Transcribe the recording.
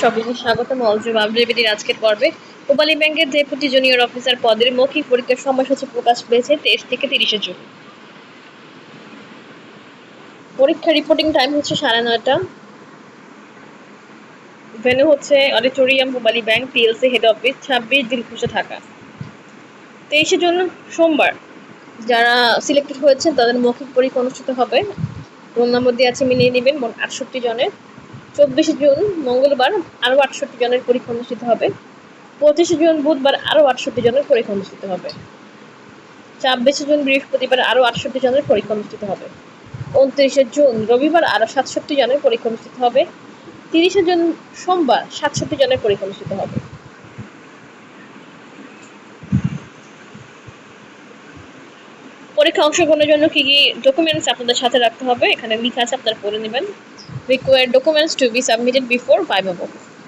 সবাইকে স্বাগতম আজকের পর্বে। ব্যাংকের ডেপুটি জুনিয়র অফিসার পদের মৌখিক পরীক্ষার সময়সূচি প্রকাশ পেয়েছে তেইশ থেকে তিরিশে জুন। পরীক্ষা রিপোর্টিং টাইম হচ্ছে সাড়ে নয়টা। ভেন্যু হচ্ছে auditorium bank PLC head office ছাব্বিশ দিলখুশে ঢাকা। তেইশে জুন সোমবার। যারা সিলেক্টেড হয়েছেন তাদের মৌখিক পরীক্ষা অনুষ্ঠিত হবে। রোল নম্বর দিয়ে আছে মিলিয়ে নেবেন মোট আটষট্টি জনের। চব্বিশে জুন, মঙ্গলবার আরও আটষট্টি জনের পরীক্ষা অনুষ্ঠিত হবে। পঁচিশে জুন, বুধবার আরও আটষট্টি জনের পরীক্ষা অনুষ্ঠিত হবে। ছাব্বিশে জুন, বৃহস্পতিবার আরও আটষট্টি জনের পরীক্ষা অনুষ্ঠিত হবে। উনত্রিশে জুন, রবিবার আরও সাতষট্টি জনের পরীক্ষা অনুষ্ঠিত হবে। তিরিশে জুন, সোমবার সাতষট্টি জনের পরীক্ষা অনুষ্ঠিত হবে। পরীক্ষা অংশগ্রহণের জন্য কি কি ডকুমেন্টস আপনাদের সাথে রাখতে হবে? এখানে লেখা আছে, আপনারা পড়ে নেবেন। required documents to be submitted before 5 above.